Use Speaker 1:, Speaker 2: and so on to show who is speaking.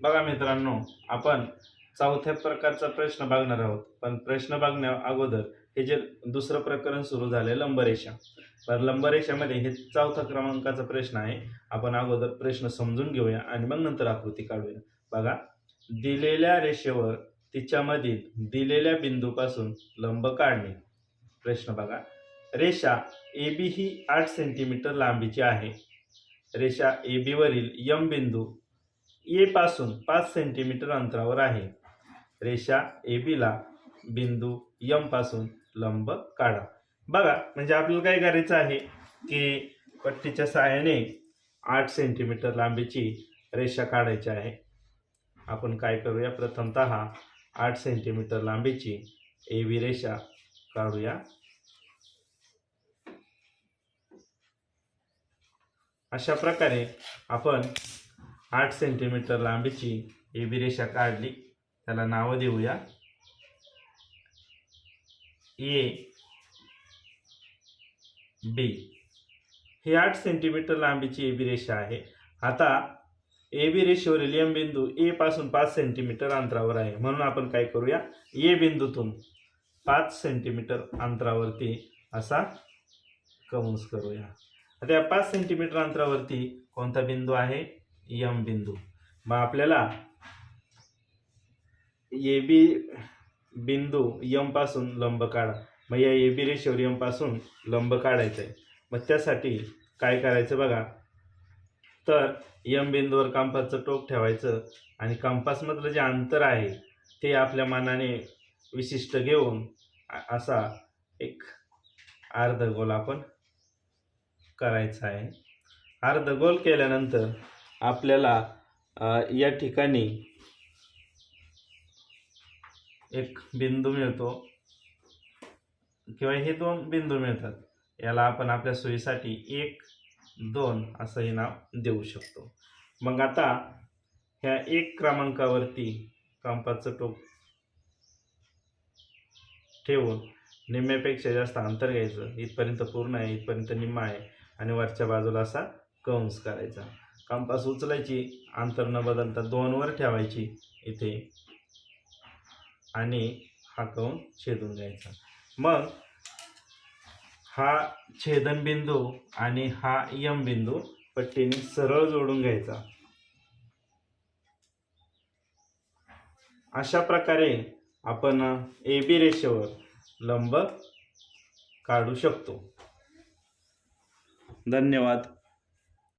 Speaker 1: बघा मित्रांनो आपण चौथ्या प्रकारचा प्रश्न बघणार आहोत. पण प्रश्न बघण्या अगोदर हे जे दुसरं प्रकरण सुरू झाले लंबरेषा. तर लंबरेषामध्ये हे चौथा क्रमांकाचा प्रश्न आहे. आपण अगोदर प्रश्न समजून घेऊया आणि मग नंतर आकृती काढूया. बघा दिलेल्या रेषेवर तिच्यामधील दिलेल्या बिंदूपासून लंब काढणे. प्रश्न बघा रेषा ए बी ही आठ सेंटीमीटर लांबीची आहे. रेषा ए बी वरील यम बिंदू ए पासून पाच सेंटीमीटर अंतरावर आहे. रेषा ए बीला बिंदू यमपासून लंब काढा. बघा म्हणजे आपल्याला काय करायचं आहे की पट्टीच्या सहाय्याने आठ सेंटीमीटर लांबीची रेषा काढायची आहे. आपण काय करूया? प्रथमतः आठ सेंटीमीटर लांबीची ए बी रेषा काढूया. अशा प्रकारे आपण आठ सेंटीमीटर लांबीची ए बी रेषा काढली. त्याला नावं देऊया. ए बी ही आठ सेंटीमीटर लांबीची ए बी रेषा आहे. आता ए बी रेषेवरील एम बिंदू ए पासून पाच सेंटीमीटर अंतरावर आहे. म्हणून आपण काय करूया? ए बिंदूतून पाच सेंटीमीटर अंतरावरती असा कंस करूया. आता या पाच सेंटीमीटर अंतरावरती कोणता बिंदू आहे? यम बिंदू. मग आपल्याला ए बी बिंदू यमपासून लंब काढा. मग या ए बी रेषेवर यमपासून लंब काढायचं आहे मग त्यासाठी काय करायचं बघा? तर यम बिंदूवर कंपासचं टोक ठेवायचं आणि कंपासमधलं जे अंतर आहे ते आपल्या मनाने विशिष्ट घेऊन असा एक अर्धगोल आपण करायचा आहे. अर्धगोल केल्यानंतर आपल्याला या ठिकाणी एक बिंदू मिळतो. किंवा हे दोन बिंदू मिळतात. याला आपण आपल्या सोयीसाठी एक दोन असंही नाव देऊ शकतो. मग आता ह्या एक क्रमांकावरती कंपासचं टोक ठेवून निम्म्यापेक्षा जास्त अंतर घ्यायचं. इथपर्यंत पूर्ण आहे इथपर्यंत निम्मा आहे आणि वरच्या बाजूला असा कंस करायचा. कंपास उचलायची अंतर न बदलता दोनवर ठेवायची इथे. आणि हा कौन छेदून द्यायचा. मग हा छेदनबिंदू आणि हा यम बिंदू पट्टीने सरळ जोडून घ्यायचा. अशा प्रकारे आपण ए बी रेषेवर लंब काढू शकतो. धन्यवाद.